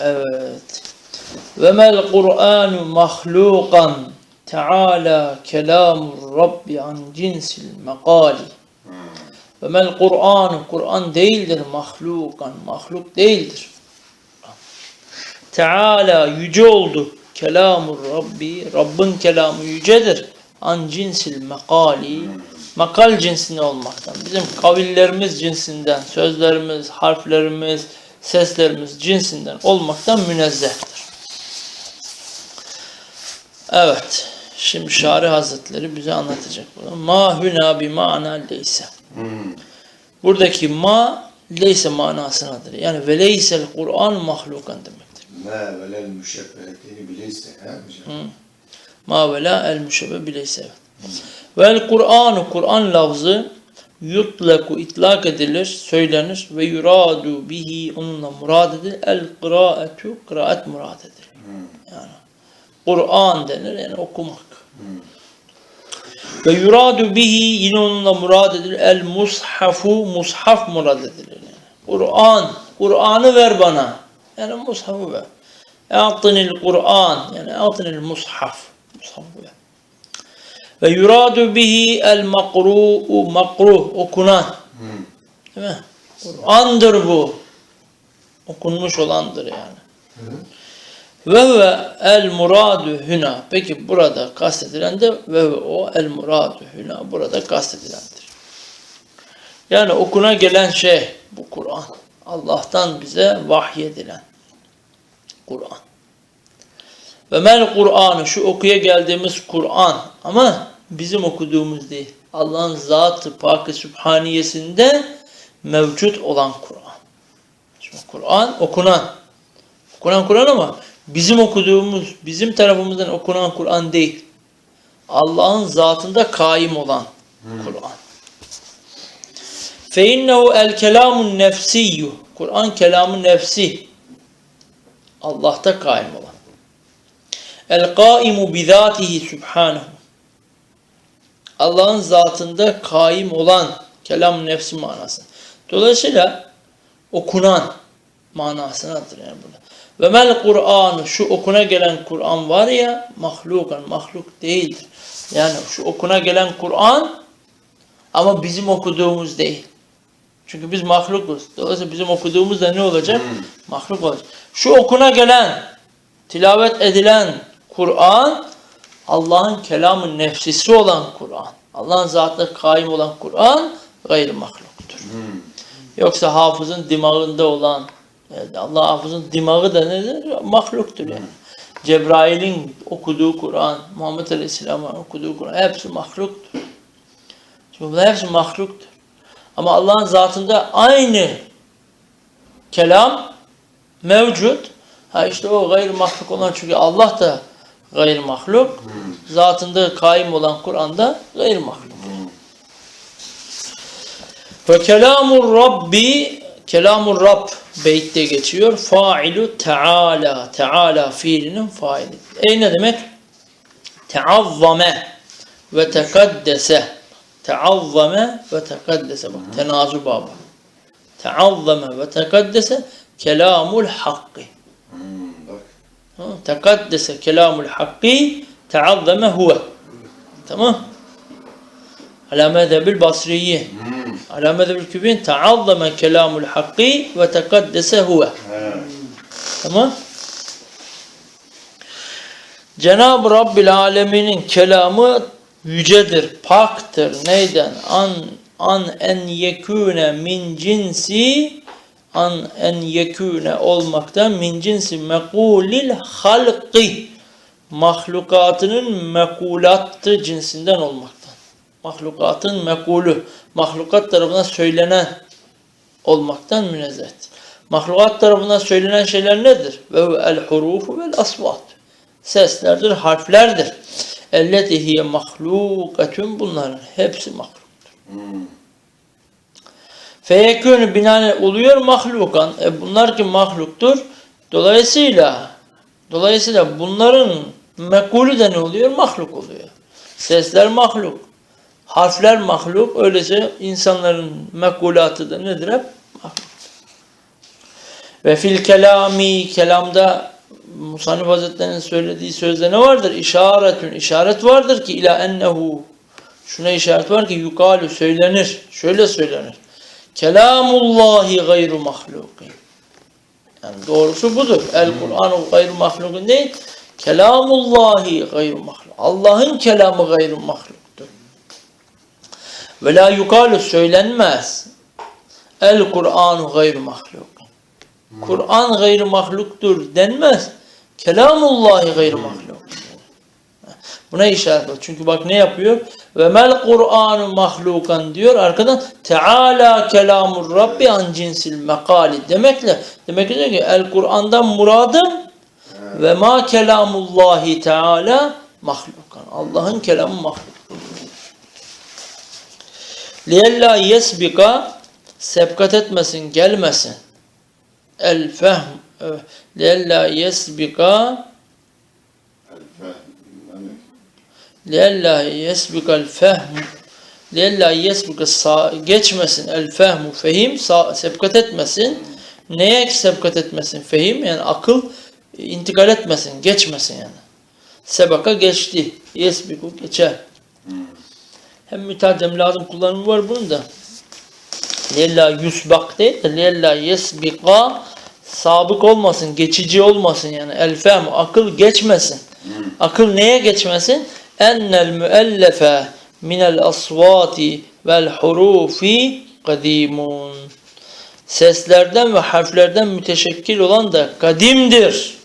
Evet. Ve mel Kur'anu mahlukan Teala kelamur Rabbi an cinsil mekali. Ve mel Kur'anu Kur'an değildir mahlukan. Mahluk değildir. Teala yüce oldu. Kelamur Rabbi. Rabbin kelamı yücedir. An cinsil mekali. Makal cinsinde olmaktan. Bizim kavillerimiz cinsinden, sözlerimiz, harflerimiz, seslerimiz cinsinden olmaktan münezzehtir. Evet. Şimdi Şari Hazretleri bize anlatacak bunu. Ma hüna bi mana leyse. Buradaki ma leyse manasınadır. Yani ve leysel Kur'an mahlukan demektir. Ma velel müşebbehetini bilirse ha hocam. Ma ve la el müşebbe bileyse. Evet. Vel Kur'anu Kur'an lafzı yutlaku itlak edilir, söylenir ve yuradu bihi onunla murad edilir. El kıraetu kıraat murad edilir. Yani Kur'an denir yani okumak. Ve yuradu bihi yine onunla murad edilir. El mushafu mushaf murad edilir. Yani. Kur'an, Kur'an'ı ver bana. Yani mushafı ver. E'atinil Kur'an yani e'atinil mushaf. Mushafı ver. Ve yuradu bihi el makru'u makruh okunan. Değil mi? Kur'an'dır bu. Okunmuş olandır yani. Ve ve el muradu hüna. Peki burada kastedilen de ve ve o el muradu hüna. Burada kastedilendir. Yani okuna gelen şey bu Kur'an. Allah'tan bize vahyedilen Kur'an. Ve mel Kur'an'ı şu okuya geldiğimiz Kur'an ama bizim okuduğumuz değil. Allah'ın zatı pakı sübhaniyesinde mevcut olan Kur'an. Şimdi Kur'an okunan. Okunan Kur'an ama bizim okuduğumuz, bizim tarafımızdan okunan Kur'an değil. Allah'ın zatında kaim olan Kur'an. Fe innehu el kelamun nefsiyyu. Kur'an kelamı nefsi. Allah'ta kaim olan. El kaimu bizatihi subhanahu. Allah'ın zatında kaim olan kelam nefsi manası. Dolayısıyla okunan manasınadır yani burada. Ve mel Kur'an'ı şu okuna gelen Kur'an var ya mahlukan mahluk değildir. Yani şu okuna gelen Kur'an ama bizim okuduğumuz değil. Çünkü biz mahlukuz. Dolayısıyla bizim okuduğumuz da ne olacak? Mahluk olacak. Şu okuna gelen, tilavet edilen Kur'an Allah'ın kelamı nefsisi olan Kur'an. Allah'ın zatına kaim olan Kur'an gayri mahluktur. Yoksa hafızın dimağında olan yani Allah hafızın dimağı da nedir? Mahluktur yani. Cebrail'in okuduğu Kur'an, Muhammed Aleyhisselam'ın okuduğu Kur'an hepsi mahluktur. Çünkü bunlar hepsi mahluktur. Ama Allah'ın zatında aynı kelam mevcut. Ha işte o gayr mahluk olan çünkü Allah da gayr mahluk. Zatında kaim olan Kur'an'da gayr mahluk. Ve kelamur Rabbi kelamur Rabb beytte geçiyor. Failu Teala. Teala fiilinin faili. E ne demek? Teazzame ve tekaddese. Teazzame ve tekaddese. Bak tenazu baba. Teazzame ve tekaddese kelamul hakkı. Hmm, Tekaddese kelamul hakkı teazzame huve. Tamam. Ala mezhebil basriyi. Ala mezhebil kübin teazzame kelamul hakkı ve tekaddese huve. Tamam. Cenab-ı Rabbil Alemin'in kelamı yücedir, paktır. Neyden? An an en yekune min cinsi an en yekune olmaktan min cinsi mekulil halqi mahlukatının mekulatı cinsinden olmaktan. Mahlukatın mekulü, mahlukat tarafından söylenen olmaktan münezzehtir. Mahlukat tarafından söylenen şeyler nedir? Ve el hurufu vel asvat. Seslerdir, harflerdir. Elleti hiye mahlukatun bunların hepsi mahluktur. Hmm. Feyekûnü binaen oluyor mahlukan. E bunlar ki mahluktur. Dolayısıyla dolayısıyla bunların mekulü de ne oluyor? Mahluk oluyor. Sesler mahluk. Harfler mahluk. Öylece insanların mekulatı da nedir hep? Ve fil kelami kelamda Musannif Hazretleri'nin söylediği sözde ne vardır? İşaretün işaret vardır ki ila ennehu şuna işaret var ki yukalu söylenir. Şöyle söylenir. Kelamullahi gayru mahlukin. Yani doğrusu budur. El Kur'anu gayru mahlukun değil. Kelamullahi gayru mahluk. Allah'ın kelamı gayru mahluktur. Ve la yukalu söylenmez. El Kur'anu gayru mahluk. Kur'an gayru mahluktur denmez. Kelamullahi gayru mahluk. Buna işaret var. Çünkü bak ne yapıyor? Ve mel Kur'anu mahlukan diyor. Arkadan Teala kelamur Rabbi an cinsil mekali demekle demek ki el Kur'an'dan muradım ve ma kelamullahi Teala mahlukan. Allah'ın kelamı mahluk. Liyella yesbika sebkat etmesin, gelmesin. El fehm liyella yesbika el fehm liyella yesbika sa- geçmesin el fehmu fehim sebkat etmesin. Neye sebkat etmesin? Fehim yani akıl intikal etmesin, geçmesin yani. Sebaka geçti. Yesbiku geçer. Hem mütercem lazım kullanımı var bunun da. Lella yusbak değil de lella yesbika sabık olmasın, geçici olmasın yani. El fehm, akıl geçmesin. Akıl neye geçmesin? Ennel müellefe minel asvati vel hurufi kadimun. Seslerden ve harflerden müteşekkil olan da kadimdir.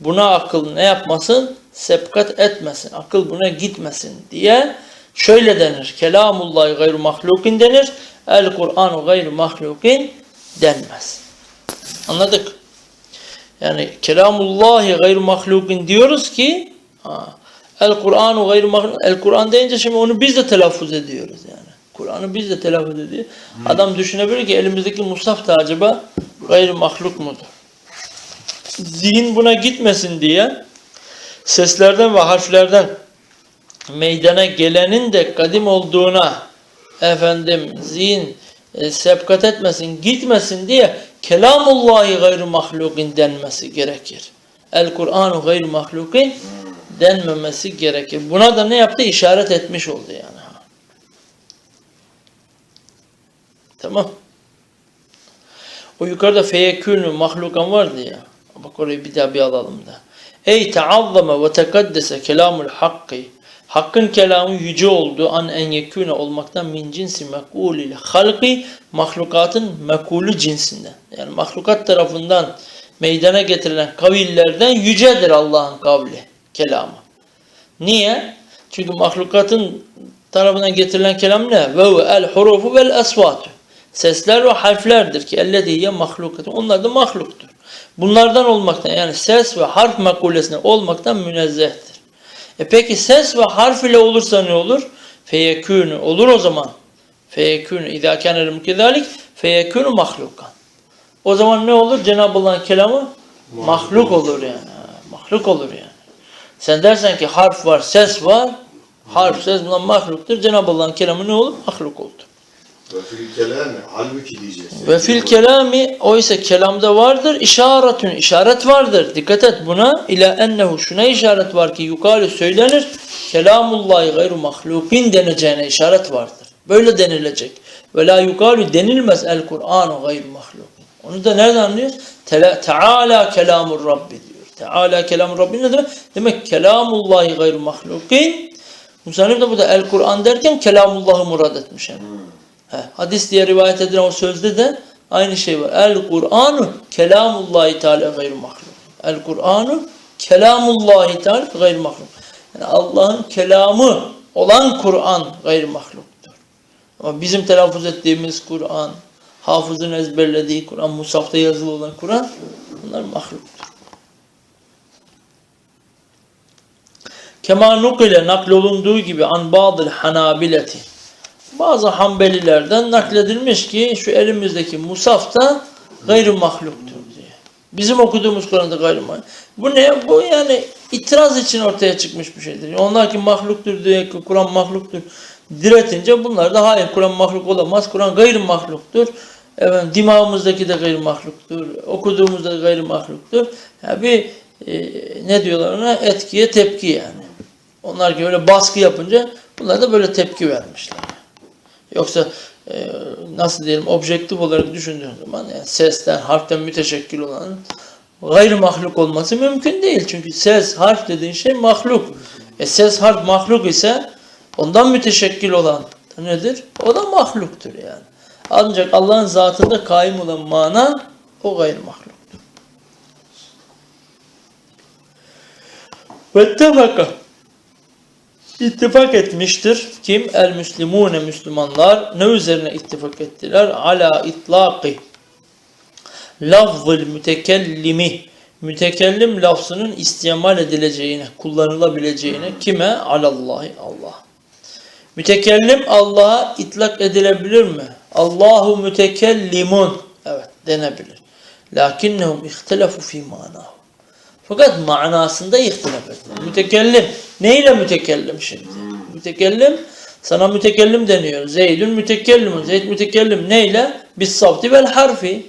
Buna akıl ne yapmasın? Sepkat etmesin. Akıl buna gitmesin diye şöyle denir. Kelamullahi gayru mahlukin denir. El Kur'anu gayru mahlukin denmez. Anladık? Yani kelamullahi gayru mahlukin diyoruz ki ha, el Kur'anu mahluk el Kur'an deyince şimdi onu biz de telaffuz ediyoruz yani. Kur'an'ı biz de telaffuz ediyor. Adam düşünebilir ki elimizdeki mushaf da acaba gayru mahluk mudur? zihin buna gitmesin diye seslerden ve harflerden meydana gelenin de kadim olduğuna efendim zihin e, sebkat etmesin, gitmesin diye kelamullahi gayru mahlukin denmesi gerekir. El Kur'anu gayru mahlukin denmemesi gerekir. Buna da ne yaptı? İşaret etmiş oldu yani. Tamam. O yukarıda feyekûnü mahlukan vardı ya. Bak orayı bir daha bir alalım da. Ey taazzama ve tekaddese kelamul hakkı. Hakkın kelamı yüce oldu an en yekûne olmaktan min cinsi mekulil halki mahlukatın mekulü cinsinden. Yani mahlukat tarafından meydana getirilen kavillerden yücedir Allah'ın kavli, kelamı. Niye? Çünkü mahlukatın tarafından getirilen kelam ne? Ve el hurufu vel esvatu. Sesler ve harflerdir ki ellezîye mahlukatun. Onlar da mahluktur. Bunlardan olmaktan yani ses ve harf makulesine olmaktan münezzehtir. E peki ses ve harf ile olursa ne olur? Feyekûnü olur o zaman. Feyekûnü idâ kânel mükεδâlik feyekûnü mahlukan. O zaman ne olur? Cenab-ı Allah'ın kelamı mahluk olur yani. Mahluk olur yani. Sen dersen ki harf var, ses var. Harf, ses bunlar mahluktur. Cenab-ı Allah'ın kelamı ne olur? Mahluk oldu. Ve fil kelami halbuki diyeceğiz. Ve fil kelami oysa kelamda vardır işaretün işaret vardır. Dikkat et buna. İla ennehu şuna işaret var ki yukarı söylenir. Kelamullahi gayru mahlukin deneceğine işaret vardır. Böyle denilecek. Ve la yukarı denilmez el Kur'anu gayru mahlukin. Onu da nereden anlıyoruz? Teala kelamur Rabbi. Teala kelamur Rabbi ne demek? Demek kelamullahi gayru mahlukin. Musannif de burada el Kur'an derken kelamullahı murad etmiş yani. He, hadis diye rivayet edilen o sözde de aynı şey var. El Kur'anu kelamullahi teala gayru mahluk. El Kur'anu kelamullahi teala gayru mahluk. Yani Allah'ın kelamı olan Kur'an gayru mahluktur. Ama bizim telaffuz ettiğimiz Kur'an, hafızın ezberlediği Kur'an, musafta yazılı olan Kur'an bunlar mahluktur. Kema nukile naklolunduğu gibi an ba'dil hanabileti bazı Hanbelilerden nakledilmiş ki şu elimizdeki musafta gayrı mahluktur diye. Bizim okuduğumuz Kur'an'da gayrı mahluk. Bu ne? Bu yani itiraz için ortaya çıkmış bir şeydir. Onlar ki mahluktur diye Kur'an mahluktur diretince bunlar da hayır Kur'an mahluk olamaz. Kur'an gayrı mahluktur. Efendim, dimağımızdaki de gayrimahluktur. Okuduğumuz da gayrimahluktur. Yani bir e, ne diyorlar ona? Etkiye tepki yani. Onlar ki öyle baskı yapınca bunlar da böyle tepki vermişler. Yoksa e, nasıl diyelim objektif olarak düşündüğün zaman yani sesten, harften müteşekkil olan gayri mahluk olması mümkün değil. Çünkü ses, harf dediğin şey mahluk. E ses, harf mahluk ise ondan müteşekkil olan nedir? O da mahluktur yani. Ancak Allah'ın zatında kaim olan mana o gayri mahluktur. Ve tefaka İttifak etmiştir. Kim? El müslimune Müslümanlar ne üzerine ittifak ettiler? Ala itlaqi lafzıl mütekellimi mütekellim lafzının istimal edileceğine, kullanılabileceğine kime? Alallahi Allah. Mütekellim Allah'a itlak edilebilir mi? Allahu mütekellimun. Evet denebilir. Lakinnehum ihtelefu fi manahu. Fakat manasında ihtilaf ettiler. Mütekellim. Neyle mütekellim şimdi? Mütekellim. Sana mütekellim deniyor. Zeydün mütekellimun. Zeyd mütekellim. Neyle? Bis savti vel harfi.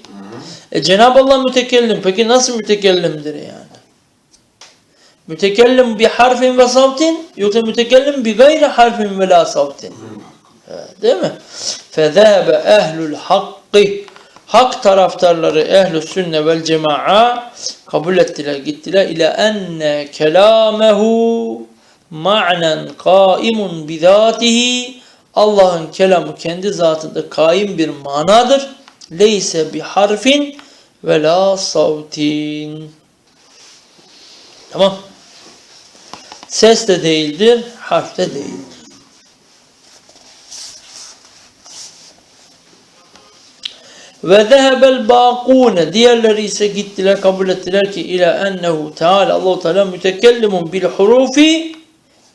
E Cenab-ı Allah mütekellim. Peki nasıl mütekellimdir yani? Mütekellim bi harfin ve savtin yoksa mütekellim bi gayri harfin ve la savtin. Evet, Değil mi? Fezâbe ehlül hakkı Hak taraftarları ehl sünne vel cema'a kabul ettiler gittiler ile enne kelamehu ma'nen kaimun bizatihi Allah'ın kelamı kendi zatında kaim bir manadır. Leyse bi harfin ve la savtin. Tamam. Ses de değildir, harf de değildir. Ve zehebel baqune diğerleri ise gittiler kabul ettiler ki ila ennehu teala Allahu Teala mütekellimun bil hurufi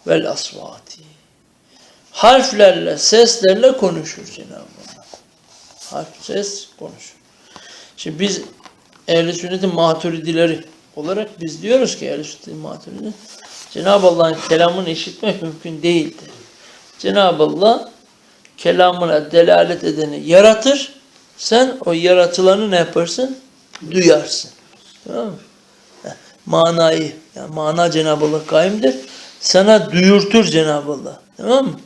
vel asvati. Harflerle, seslerle konuşur Cenab-ı Allah. Harf, ses konuşur. Şimdi biz ehl-i sünnetin maturidileri olarak biz diyoruz ki ehl-i sünnetin maturidi Cenab-ı Allah'ın kelamını işitmek mümkün değildir. Cenab-ı Allah kelamına delalet edeni yaratır. Sen o yaratılanı ne yaparsın? Duyarsın. Tamam mı? Manayı, yani mana Cenab-ı Allah kaimdir. Sana duyurtur Cenab-ı Allah. Tamam mı?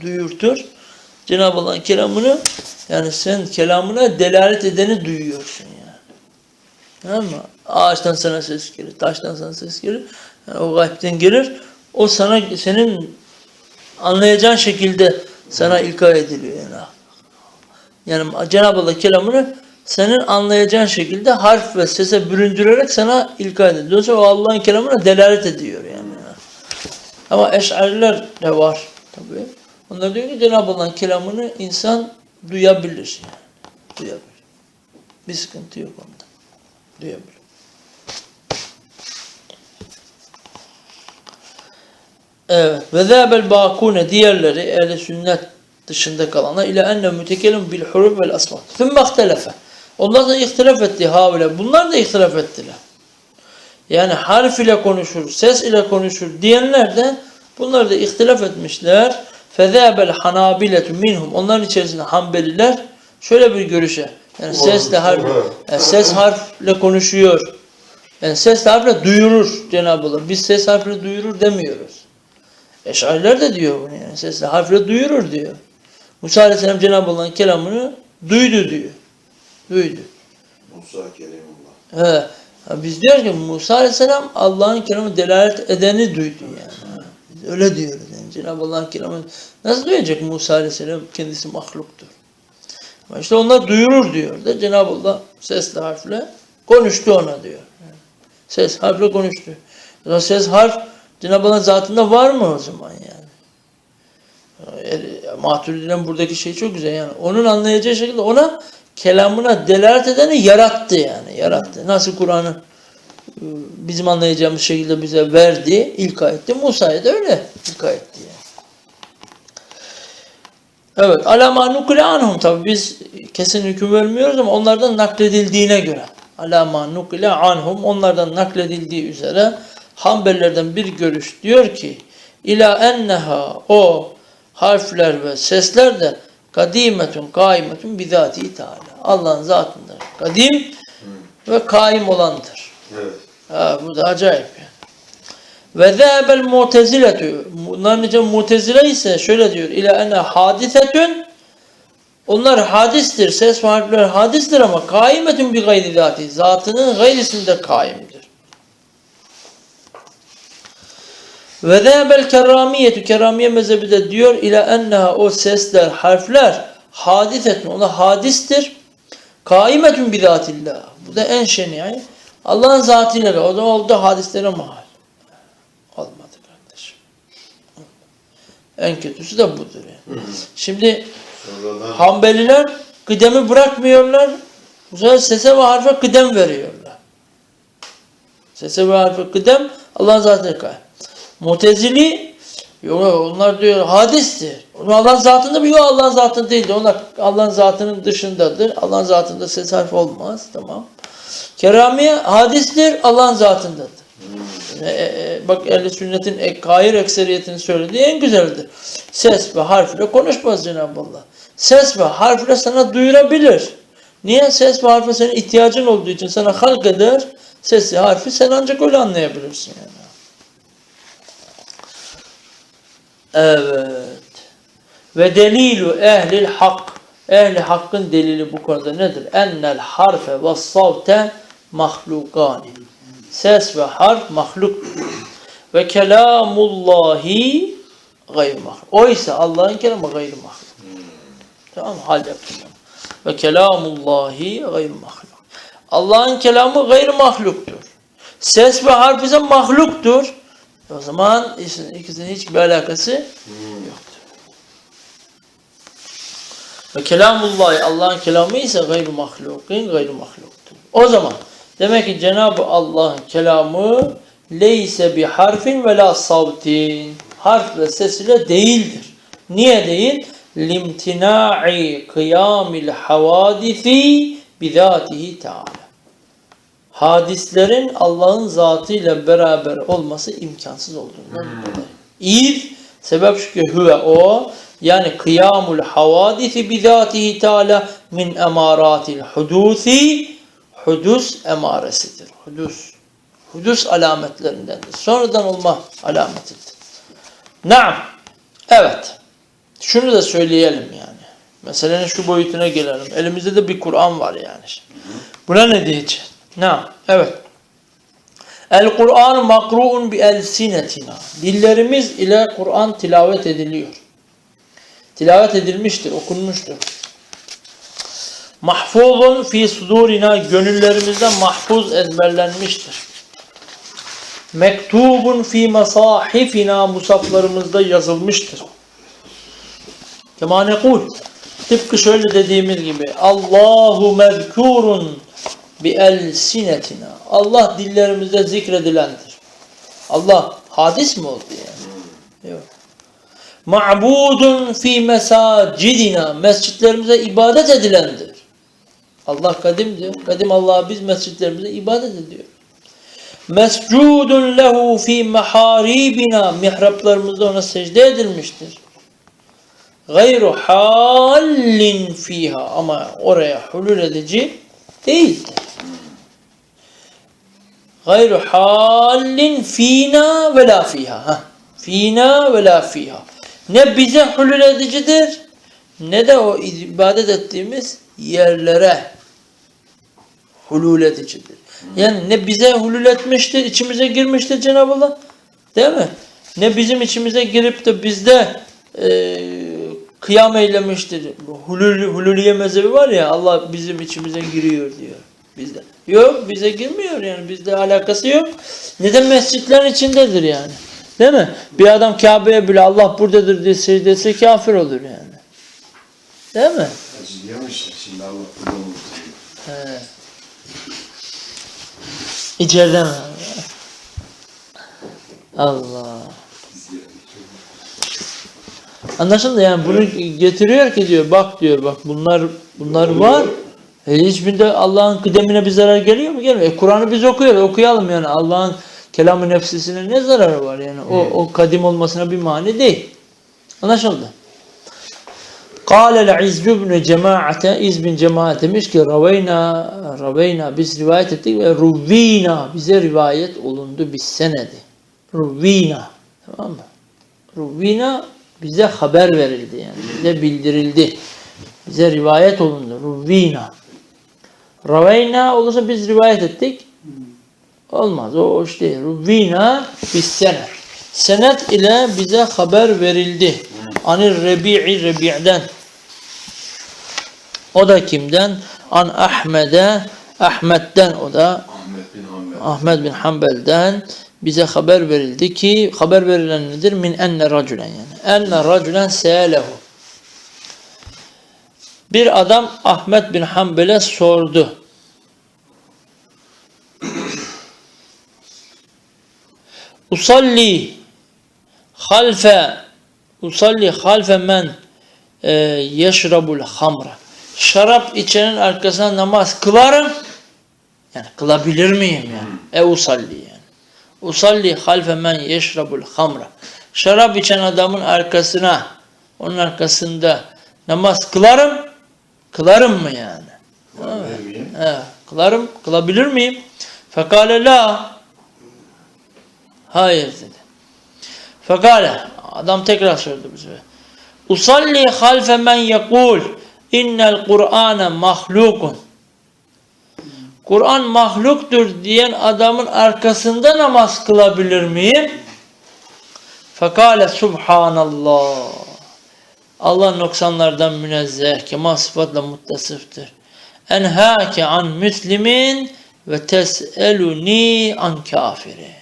Duyurtur. Cenab-ı Allah'ın kelamını yani sen kelamına delalet edeni duyuyorsun yani. Tamam mı? Ağaçtan sana ses gelir, taştan sana ses gelir. Yani o gaybden gelir. O sana senin anlayacağın şekilde sana ilka ediliyor yani. Yani Cenab-ı Allah kelamını senin anlayacağın şekilde harf ve sese büründürerek sana ilka ediyor. Dolayısıyla o Allah'ın kelamına delalet ediyor yani. Ama eşariler de var tabii. Onlar diyor ki Cenab-ı Allah'ın kelamını insan duyabilir yani. Duyabilir. Bir sıkıntı yok onda. Duyabilir. Evet. Ve zâbel bâkûne diğerleri ehl sünnet dışında kalanlar ile enne mütekellim bil huruf vel asvat. Thumma ihtelefe. Onlar da ihtilaf etti havle. Bunlar da ihtilaf ettiler. Yani harf ile konuşur, ses ile konuşur diyenler de bunlar da ihtilaf etmişler. Fezâbel hanabiletu minhum. Onların içerisinde hanbeliler şöyle bir görüşe. Yani sesle harf, yani ses harfle konuşuyor. Yani ses harfle duyurur Cenab-ı Allah. Biz ses harfle duyurur demiyoruz. Eşariler de diyor bunu yani. Sesle harfle duyurur diyor. Musa Aleyhisselam Cenab-ı Allah'ın kelamını duydu diyor. Duydu. Musa Kerimullah. He. Biz diyoruz ki Musa Aleyhisselam Allah'ın kelamı delalet edeni duydu yani. Biz öyle diyoruz yani. Cenab-ı Allah'ın kelamını nasıl duyacak Musa Aleyhisselam kendisi mahluktur. Ama işte onlar duyurur diyor da Cenab-ı Allah sesle harfle konuştu ona diyor. Ses harfle konuştu. O ses harf Cenab-ı Allah'ın zatında var mı o zaman yani? Maturidi'nin buradaki şey çok güzel yani. Onun anlayacağı şekilde ona kelamına delalet edeni yarattı yani. Yarattı. Nasıl Kur'an'ı e, bizim anlayacağımız şekilde bize verdi, ilk etti. Musa'ya da öyle ilk yani. Evet. Alama nukle anhum tabi biz kesin hüküm vermiyoruz ama onlardan nakledildiğine göre. Alama nukle anhum onlardan nakledildiği üzere Hanbelilerden bir görüş diyor ki ila enneha o harfler ve sesler de kadimetun kaimetun bizatihi teala. Allah'ın zatındır. Kadim ve kaim olandır. Evet. Ha, bu da acayip yani. Ve zâbel muteziletü. Bunların için mutezile ise şöyle diyor. İlâ ene hadisetün. Onlar hadistir. Ses ve harfler hadistir ama kaimetün bir gayri zati. Zatının gayrisinde kaimdir. Ve zâbel kerramiyetü. Kerramiye mezhebi de diyor. İlâ enneha o sesler, harfler hadisetün. Ona hadistir. Kaimetün bizatillah. Bu da en şeni yani. Allah'ın zatıyla o da oldu hadislere mahal. Olmadı kardeşim. En kötüsü de budur yani. Şimdi Hanbeliler kıdemi bırakmıyorlar. Bu sefer sese ve harfe kıdem veriyorlar. Sese ve harfe kıdem Allah'ın zatına kay. Mutezili yok onlar diyor hadistir. Allah'ın zatında mı? Yok Allah'ın zatında değildir. Onlar Allah'ın zatının dışındadır. Allah'ın zatında ses harfi olmaz. Tamam. Keramiye hadistir. Allah'ın zatındadır. E, e, e, bak ehl sünnetin e, kair ekseriyetini söylediği en güzeldir. Ses ve harfle konuşmaz Cenab-ı Allah. Ses ve harfle sana duyurabilir. Niye? Ses ve harfe senin ihtiyacın olduğu için sana halk eder. Sesi, harfi sen ancak öyle anlayabilirsin yani. Evet. Ve delilu ehlil hak. Ehli hakkın delili bu konuda nedir? Ennel harfe ve savte mahlukani. Ses ve harf mahluk. Ve kelamullahi gayr mahluk. Oysa Allah'ın kelamı gayr mahluk. Tamam? Hal yaptım. Ve kelamullahi gayr mahluk. Allah'ın kelamı gayr mahluktur. Ses ve harf ise mahluktur. O zaman ikisinin hiçbir alakası yoktur. Ve kelamullahi Allah'ın kelamı ise gayr mahlukin gayr mahluktur. O zaman demek ki Cenab-ı Allah'ın kelamı leyse bi harfin ve la savtin. Harf ve ses ile değildir. Niye değil? Limtina'i kıyamil havadisi bizatihi teala. Hadislerin Allah'ın zatıyla beraber olması imkansız olduğundan dolayı. İz sebep şu ki huve o yani kıyamul havadisi bizatihi teala min emaratil hudusi hudus emaresidir. Hudus. Hudus alametlerindendir. Sonradan olma alametidir. Naam. Evet. Şunu da söyleyelim yani. Meselenin şu boyutuna gelelim. Elimizde de bir Kur'an var yani. Buna ne diyeceğiz? Naam. Evet. El Kur'an makruun bi elsinetina. Dillerimiz ile Kur'an tilavet ediliyor. Tilavet edilmiştir, okunmuştur. Mahfuzun fi sudurina gönüllerimizde mahfuz ezberlenmiştir. Mektubun fi masahifina musaflarımızda yazılmıştır. Kema nekul. Tıpkı şöyle dediğimiz gibi Allahu mezkurun bi elsinetina. Allah dillerimizde zikredilendir. Allah hadis mi oldu yani? Yok. Ma'budun fi mesacidina. Mescitlerimize ibadet edilendir. Allah kadimdir. Kadim Allah'a biz mescitlerimize ibadet ediyor. Mescudun lehu fi meharibina. Mihraplarımızda ona secde edilmiştir. Gayru hallin fiha. Ama oraya hulul edici değildir. Gayru hallin fina ve la fiha. Fina ve la fiha. Ne bize hulul edicidir ne de o ibadet ettiğimiz yerlere hulul edicidir. Yani ne bize hulul etmiştir, içimize girmiştir Cenab-ı Allah. Değil mi? Ne bizim içimize girip de bizde e, kıyam eylemiştir. Hulul, hululiye mezhebi var ya Allah bizim içimize giriyor diyor. Bizde. Yok bize girmiyor yani bizde alakası yok. Neden mescitlerin içindedir yani. Değil mi? Bir adam Kabe'ye bile Allah buradadır diye secde etse kafir olur yani. Değil mi? acıyamış ya şimdi Allah burada He. Mi? Allah. Anlaşıldı yani bunu getiriyor ki diyor bak diyor bak bunlar bunlar var. E hiçbirinde Allah'ın kıdemine bir zarar geliyor mu? Gelmiyor. E, Kur'an'ı biz okuyoruz. Okuyalım yani. Allah'ın kelamı nefsisine ne zararı var yani? O, o kadim olmasına bir mani değil. Anlaşıldı. Kâlel İzz ibn cemaate, İzz bin cemaat demiş ki Raveyna, Raveyna biz rivayet ettik ve Ruvvina bize rivayet olundu biz senedi. Ruvvina tamam mı? Ruvvina bize haber verildi yani bize bildirildi. Bize rivayet olundu. Ruvvina. Raveyna olursa biz rivayet ettik. Olmaz. O hoş değil. Ruvvina bis senet. Senet ile bize haber verildi. Anir Rebi'i Rebi'den. O da kimden? An Ahmet'e Ahmet'ten o da Ahmet bin Hanbel. Ahmet bin Hanbel'den bize haber verildi ki haber verilen nedir? Min enne raculen yani. Enne raculen se'elehu. Bir adam Ahmet bin Hanbel'e sordu. Usalli halfe usalli halfe men e, yeşrabul hamra. Şarap içenin arkasına namaz kılarım. Yani kılabilir miyim yani? E usalli yani. Usalli halfe men yeşrabul hamra. Şarap içen adamın arkasına, onun arkasında namaz kılarım. Kılarım mı yani? He, kılarım, kılabilir miyim? Fekale la. Hayır dedi. Fekale, adam tekrar sordu bize. Usalli halfe men yekul innel Kur'ane mahlukun. Kur'an mahluktur diyen adamın arkasında namaz kılabilir miyim? Fekale subhanallah. Allah noksanlardan münezzeh, kemal sıfatla muttasıftır. Enhâke an müslimin ve tes'eluni an kafiri.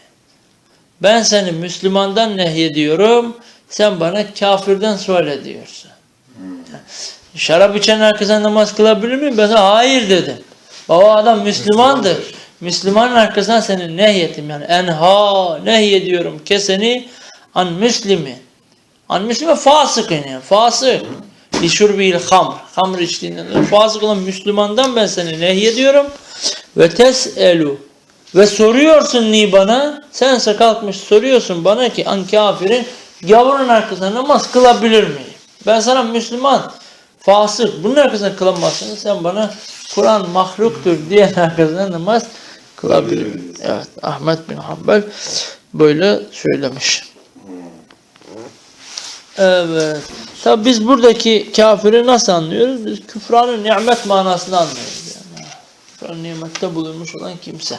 Ben seni Müslümandan nehyediyorum, sen bana kafirden sual ediyorsun. Şarap içen arkasına namaz kılabilir miyim? Ben sana hayır dedim. Baba adam Müslümandır. Müslümanın arkasına seni nehyettim yani. Enha nehyediyorum keseni an müslimi. An müslime fasık yani. Fasık. Li şurbil hamr. Hamr içtiğinden fasık olan Müslümandan ben seni nehyediyorum. Ve teselu. Ve soruyorsun ni bana. Sense kalkmış soruyorsun bana ki an kafirin gavurun arkasına namaz kılabilir miyim? Ben sana Müslüman fasık bunun arkasına kılamazsın. Sen bana Kur'an mahluktur diyen arkasına namaz kılabilir miyim? Evet Ahmet bin Hanbel böyle söylemiş. Evet. Tabi biz buradaki kafiri nasıl anlıyoruz? Biz küfranın nimet manasını anlıyoruz. Yani. Küfranın nimette bulunmuş olan kimse.